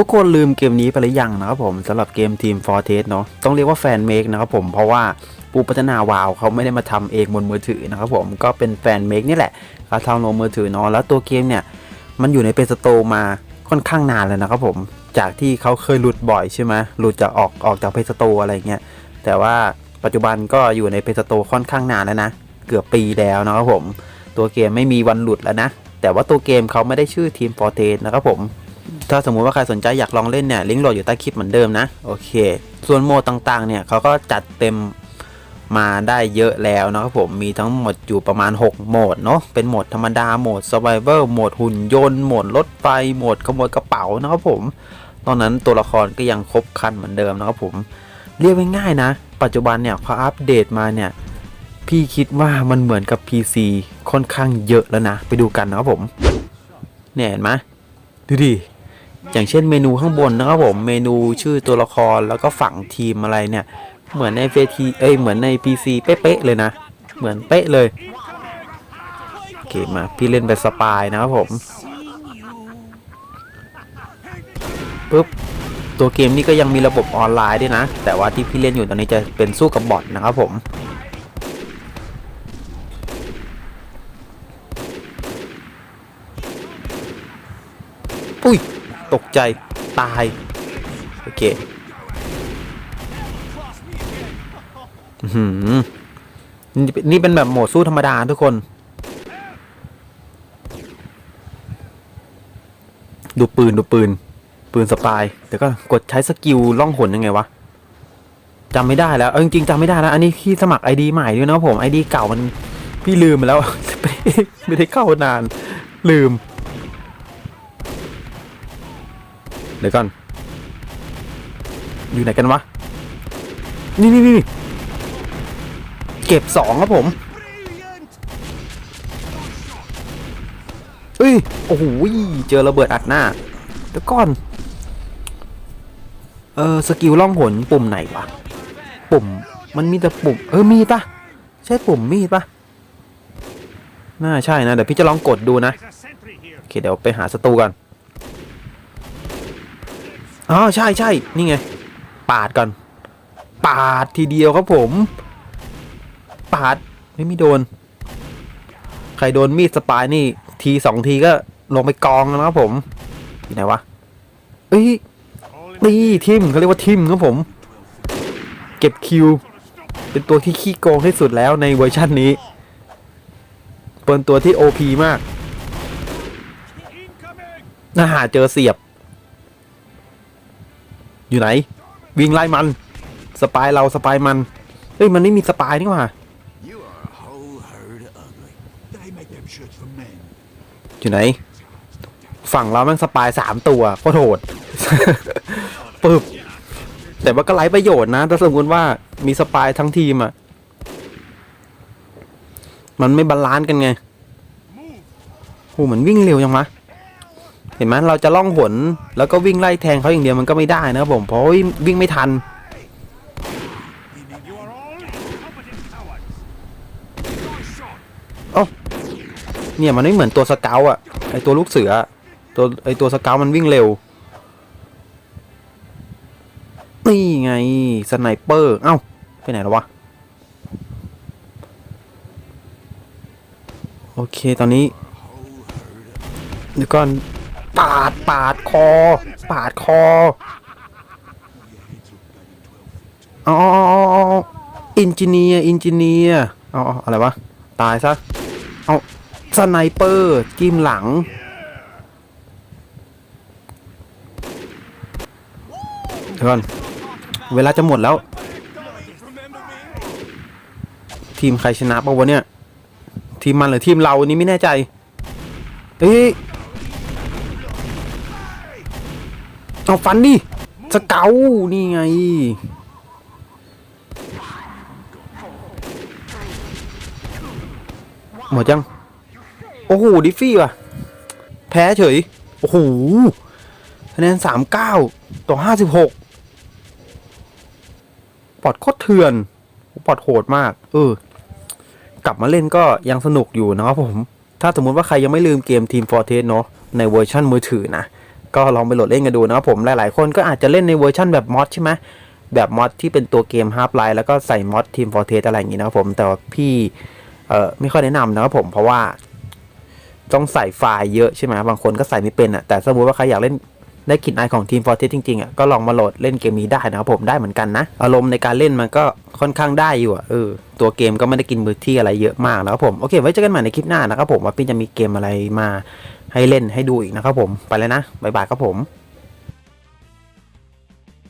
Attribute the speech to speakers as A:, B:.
A: ทุกคนลืมเกมนี้ไปหรือยังนะครับผมสำหรับเกมทีม f o r t e s เนาะต้องเรียกว่าแฟนเมกนะครับผมเพราะว่าผู้พัฒนาวาวเขาไม่ได้มาทำเองบนมือถือนะครับผมก็เป็นแฟนเมกนี่แหละเขาทำลงมือถือเนาะแล้วตัวเกมเนี่ยมันอยู่ในเพย์สโตมาค่อนข้างนานแล้วนะครับผมจากที่เขาเคยหลุดบ่อยใช่ไหมหลุดจากออกออกจากเพสโตอะไรเงี้ยแต่ว่าปัจจุบันก็อยู่ในเพสโตค่อนข้างนานแล้วนะเกือบปีแล้วนะครับผมตัวเกมไม่มีวันหลุดแล้วนะแต่ว่าตัวเกมเขาไม่ได้ชื่อทีม f o r t e s นะครับผม ถ้าสมมุติว่าใครสนใจอยากลองเล่นเนี่ยลิงก์โหลดอยู่ใต้คลิปเหมือนเดิมนะโอเค ส่วนโหมดต่างๆเนี่ยเขาก็จัดเต็มมาได้เยอะแล้วนะครับผมมีทั้งหมดอยู่ประมาณ 6 โหมดเนาะเป็นโหมดธรรมดาโหมด Survival โหมดหุ่นยนต์โหมดรถไฟโหมดขโมยกระเป๋านะครับผมตอนนั้นตัวละครก็ยังครบคันเหมือนเดิมนะครับผมเรียกง่ายๆนะ ปัจจุบันเนี่ยพออัปเดตมาเนี่ยพี่คิดว่ามันเหมือนกับ PC ค่อนข้างเยอะแล้วนะ ไปดูกันนะครับผมเนี่ยเห็นไหมดูดิ อย่างเช่นเมนูข้างบนนะครับผมเมนูชื่อตัวละครแล้วก็ฝั่งทีมอะไรเนี่ย เหมือนในเฟทีเอ้ยเหมือนใน PC เป๊ะๆเลยนะ เหมือนเป๊ะเลยโอเคมาพี่เล่นเป็นสปายนะครับผมปุ๊บตัวเกมนี้ก็ยังมีระบบออนไลน์ด้วยนะ แต่ว่าที่พี่เล่นอยู่ตอนนี้จะเป็นสู้กับบอทนะครับผม อุ้ย ตกใจตาย โอเคหือนี่เป็นแบบโหมดสู้ธรรมดาทุกคน ดูปืนดูปืน ปืนสปายเดี๋ยวก็กดใช้สกิลล่องหนยังไงวะจำไม่ได้แล้ว เออจริงจำไม่ได้แล้ว อันนี้พี่สมัครไอดีใหม่ด้วยนะผมไอดีเก่ามันพี่ลืมไปแล้ว ไม่ได้เข้านานลืม เดี๋ยวก่อน อยู่ไหนกันวะ นี่นี่นี่เก็บสองครับผมเอ้ย โอ้โห เจอระเบิดอัดหน้า เดี๋ยวก่อน เออ สกิลล่องหนปุ่มไหนวะ ปุ่ม มันมีแต่ปุ่ม เออ มีปะใช่ปุ่มมีปะน่าใช่นะ เดี๋ยวพี่จะลองกดดูนะ โอเค เดี๋ยวไปหาศัตรูกัน อ๋อใช่ใช่นี่ไง ปาดก่อน ปาดทีเดียวครับผม ปาดไม่มีโดน ใครโดนมีดสปายนี่ ทีสองทีก็ลงไปกองแล้วนะครับผมอยู่ไหนวะเอ้ยนี่ทิมเขาเรียกว่าทิมครับผม เก็บคิว เป็นตัวที่ขี้โกงที่สุดแล้วในเวอร์ชันนี้ เป็นตัวที่ OP มากน่าหาเจอเสียบ อยู่ไหน วิ่งไล่มัน สปายเราสปายมันเฮ้ยมันไม่มีสปายนี่หว่าอยู่ไหน ฝั่งเราแม่งสปายสามตัวโคตรโหดปึ๊บแต่ว่าก็ไร้ประโยชน์นะ ถ้าสมมติว่ามีสปายทั้งทีมอะ มันไม่บาลานซ์กันไงโอ้เหมือนวิ่งเร็วยังมะ เห็นไหมเราจะล่องหนแล้วก็วิ่งไล่แทงเขาอย่างเดียวมันก็ไม่ได้นะครับผมเพราะวิ่งไม่ทัน
B: You are all incompetent cowards. Nice shot.
A: เนี่ยมันไม่เหมือนตัวสเกลอะไอตัวลูกเสือตัวไอตัวสเกลมันวิ่งเร็วนี่ไงสไนเปอร์เอ้าไปไหนแล้ววะโอเคตอนนี้เดี๋ยวก่อน ปาดปาดคอ ปาดคออ๋ออินจิเนียร์อินจิเนียร์อ๋ออะไรวะ ตายซะ เอาสไนเปอร์จิ้มหลัง เดี๋ยวก่อน เวลาจะหมดแล้ว ทีมใครชนะปะวะเนี่ย ทีมมันหรือทีมเราอันนี้ไม่แน่ใจ เอ้ย เอาฟันดิ สเกานี่ไง หมดยัง โอ้โห ดิฟฟี่ว่ะ แพ้เฉย โอ้โหคะแนนสามเก้าต่อห้าสิบหกปอดโคตรเถื่อนปอดโหดมาก เออ กลับมาเล่นก็ยังสนุกอยู่นะครับผม ถ้าสมมุติว่าใครยังไม่ลืมเกมทีมฟอร์เทสเนาะในเวอร์ชั่นมือถือนะ ก็ลองไปโหลดเล่นกันดูนะครับผมหลายๆ คนก็อาจจะเล่นในเวอร์ชันแบบมอดใช่ไหมแบบมอดที่เป็นตัวเกม Half Life แล้วก็ใส่มอด Team Fortress อะไรอย่างงี้นะครับผมแต่ว่าพี่เอ่อไม่ค่อยแนะนำนะครับผมเพราะว่าต้องใส่ไฟล์เยอะใช่ไหมบางคนก็ใส่ไม่เป็นอะแต่สมมติว่าใครอยากเล่นได้กลิ่นอายของ Team Fortress จริงๆอะก็ลองมาโหลดเล่นเกมนี้ได้นะครับผมได้เหมือนกันนะ อารมณ์ในการเล่นมันก็ค่อนข้างได้อยู่อะเออตัวเกมก็ไม่ได้กินมือที่อะไรเยอะมากนะครับผมโอเค ไว้เจอกันใหม่ในคลิปหน้านะครับผมว่าพี่จะมีเกมอะไรมา ให้เล่นให้ดูอีกนะครับผมไปแล้วนะบ๊ายบายครับผม